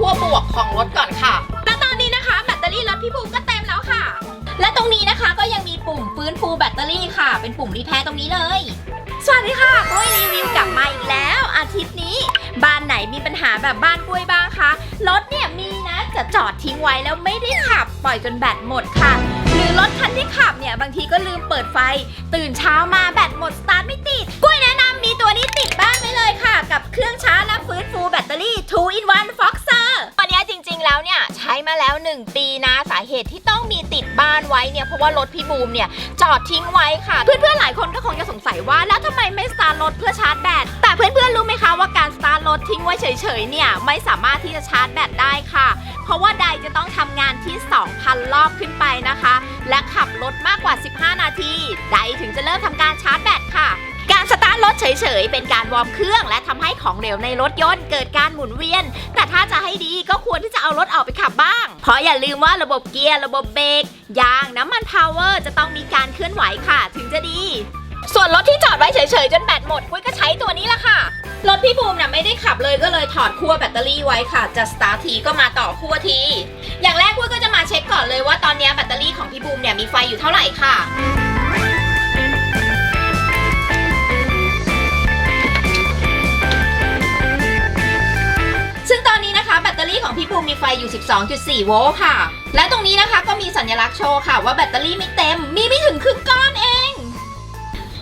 ขั้วบวกของรถก่อนค่ะ และตอนนี้นะคะ แบตเตอรี่รถพี่ภูมิก็เต็มแล้วค่ะ และตรงนี้นะคะก็ยังมีปุ่มฟื้นฟูแบตเตอรี่ค่ะ เป็นปุ่มรีแพร์ตรงนี้เลย สวัสดีค่ะกล้วยรีวิวกลับมาอีกแล้ว อาทิตย์นี้ บ้านไหนมีปัญหาแบบบ้านกล้วยบ้างคะรถเนี่ยมีนะจะจอดทิ้งไว้แล้วไม่ได้ขับปล่อยจนแบตหมดค่ะ หรือรถคันที่ขับเนี่ยบางทีก็ลืมเปิดไฟ ตื่นเช้ามาแบตหมดสตาร์ทไม่ติดกล้วยแนะนำมีตัวนี้ติดบ้าน แล้ว 1 ปีนะสาเหตุที่ต้องมีติดบ้านไว้เนี่ยเพราะว่ารถพี่บูมเนี่ยจอดทิ้งไว้ค่ะ เพื่อนๆหลายคนก็คงจะสงสัยว่า แล้วทำไมไม่สตาร์ทรถเพื่อชาร์จแบตแต่เพื่อนๆรู้ไหมคะว่าการสตาร์ทรถทิ้งไว้เฉยๆเนี่ยไม่สามารถที่จะชาร์จแบตได้ค่ะ เพราะว่าไดจะต้องทำงานที่ 2,000 รอบขึ้นไปนะคะ และขับรถมากกว่า 15 นาที ไดถึงจะเริ่มทำการชาร์จแบตค่ะ การสตาร์ทรถเฉยๆ เป็นการวอร์มเครื่อง และทำให้ของเหลวในรถยนต์เกิดการหมุนเวียน แต่ถ้าจะให้ดีก็ควรที่จะเอารถออกไปขับบ้าง เพราะอย่าลืมว่าระบบเกียร์ระบบเบรกยางน้ำมันพาวเวอร์จะต้องมีการเคลื่อนไหวค่ะ ถึงจะดี ส่วนรถที่จอดไว้เฉยๆ จนแบตหมดกุ้ยก็ใช้ตัวนี้ละค่ะรถพี่ภูมิน่ะไม่ได้ขับเลยก็เลยถอดขั้วแบตเตอรี่ไว้ค่ะ จะสตาร์ททีก็มาต่อขั้วที อย่างแรกกุ้ยก็จะมาเช็คก่อนเลยว่าตอนนี้แบตเตอรี่ของพี่ภูมิเนี่ยมีไฟอยู่เท่าไหร่ค่ะ มมีไฟอยู่ 12.4 โวลต์ค่ะ และตรงนี้นะคะก็มีสัญลักษณ์โชว์ค่ะ ว่าแบตเตอรี่ไม่เต็ม มีไม่ถึงครึ่งก้อนเอง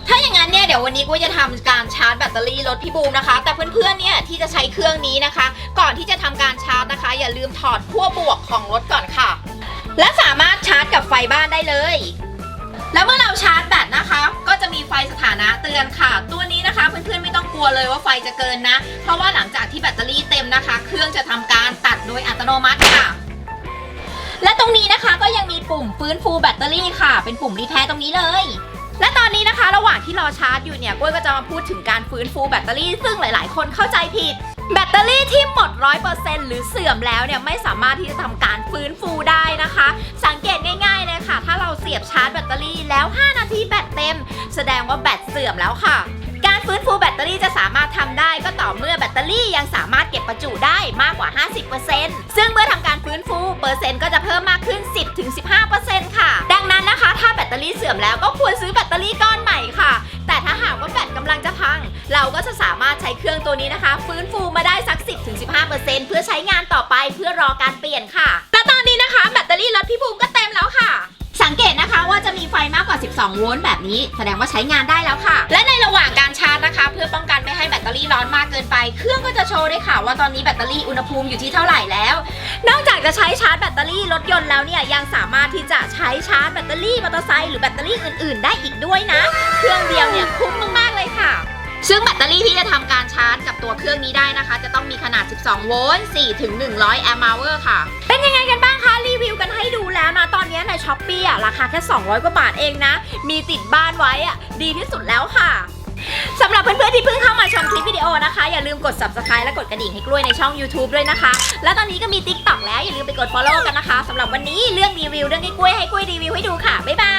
ถ้าอย่างนั้นเนี่ยเดี๋ยววันนี้กูจะทำการชาร์จแบตเตอรี่รถพี่บูมนะคะ แต่เพื่อนๆเนี่ยที่จะใช้เครื่องนี้นะคะ ก่อนที่จะทำการชาร์จนะคะ อย่าลืมถอดขั้วบวกของรถก่อนค่ะ และสามารถชาร์จกับไฟบ้านได้เลย แล้วเมื่อเราชาร์จแบตนะคะ ก็จะมีไฟสถานะเตือนค่ะ ตัวนี้นะคะเพื่อนๆไม่ต้องกลัวเลยว่าไฟจะเกินนะ เพราะว่าหลังจากที่แบตเตอรี่เต็มนะคะ เครื่องจะทำการ โดยอัตโนมัติค่ะ และตรงนี้นะคะก็ยังมีปุ่มฟื้นฟูแบตเตอรี่ค่ะ เป็นปุ่มรีแพร์ตรงนี้เลย และตอนนี้นะคะ ระหว่างที่รอชาร์จอยู่เนี่ยกล้วยก็จะมาพูดถึงการฟื้นฟูแบตเตอรี่ซึ่งหลาย ๆ คนเข้าใจผิด แบตเตอรี่ที่หมด 100%หรือเสื่อมแล้วเนี่ยไม่สามารถที่จะทำการฟื้นฟูได้นะคะ สังเกตง่าย ๆ เลยค่ะ ถ้าเราเสียบชาร์จแบตเตอรี่แล้ว 5 นาทีแบตเต็ม แสดงว่าแบตเสื่อมแล้วค่ะ ฟื้นฟูแบตเตอรี่จะสามารถทำได้ก็ต่อเมื่อแบตเตอรี่ยังสามารถเก็บประจุได้มากกว่า 50%ซึ่งเมื่อทำการฟื้นฟูเปอร์เซ็นต์ก็จะเพิ่มมากขึ้น 10-15%ค่ะ ดังนั้นนะคะ ถ้าแบตเตอรี่เสื่อมแล้วก็ควรซื้อแบตเตอรี่ก้อนใหม่ค่ะ แต่ถ้าหากว่าแบตกำลังจะพัง เราก็จะสามารถใช้เครื่องตัวนี้นะคะ ฟื้นฟูมาได้สัก 10-15%เพื่อใช้งานต่อไปเพื่อรอการเปลี่ยนค่ะแต่ตอนนี้นะคะแบตเตอรี่รถพี่ภูมิก็เต็มแล้วค่ะสังเกตนะคะว่าจะมีไฟมากกว่า 12 โวลต์แบบนี้ แสดงว่าใช้งานได้แล้วค่ะ และในระหว่างการ นะคะ เพื่อป้องกันไม่ให้แบตเตอรี่ร้อนมากเกินไป เครื่องก็จะโชว์ได้ค่ะว่าตอนนี้แบตเตอรี่อุณหภูมิอยู่ที่เท่าไหร่แล้ว นอกจากจะใช้ชาร์จแบตเตอรี่รถยนต์แล้วเนี่ยยังสามารถที่จะใช้ชาร์จแบตเตอรี่มอเตอร์ไซค์หรือแบตเตอรี่อื่นๆ ได้อีกด้วยนะ เครื่องเดียวเนี่ยคุ้มมากๆเลยค่ะซึ่งแบตเตอรี่ที่จะทำการชาร์จกับตัวเครื่องนี้ได้นะคะ จะต้องมีขนาด 12 โวลต์ 4 ถึง 100 แอมป์อเวอร์ค่ะ เป็นยังไงกันบ้างคะ รีวิวกันให้ดูแล้วนะ ตอนนี้ในช้อปปี้อะ ราคาแค่ 200 กว่าบาทเองนะ มีติดบ้านไว้อะ ดีที่สุดแล้วค่ะ อนๆที่เพิ่งเข้ามาชมคลิปวิดีโอนะคะ อย่าลืมกด subscribe และกดกระดิ่งให้กล้วยในช่อง YouTube ด้วยนะคะ และตอนนี้ก็มี TikTok แล้วอย่าลืมไปกด follow กันนะคะสำหรับวันนี้เรื่องรีวิวเรื่องให้กล้วยให้กล้วยรีวิวให้ดูค่ะบ๊ายบาย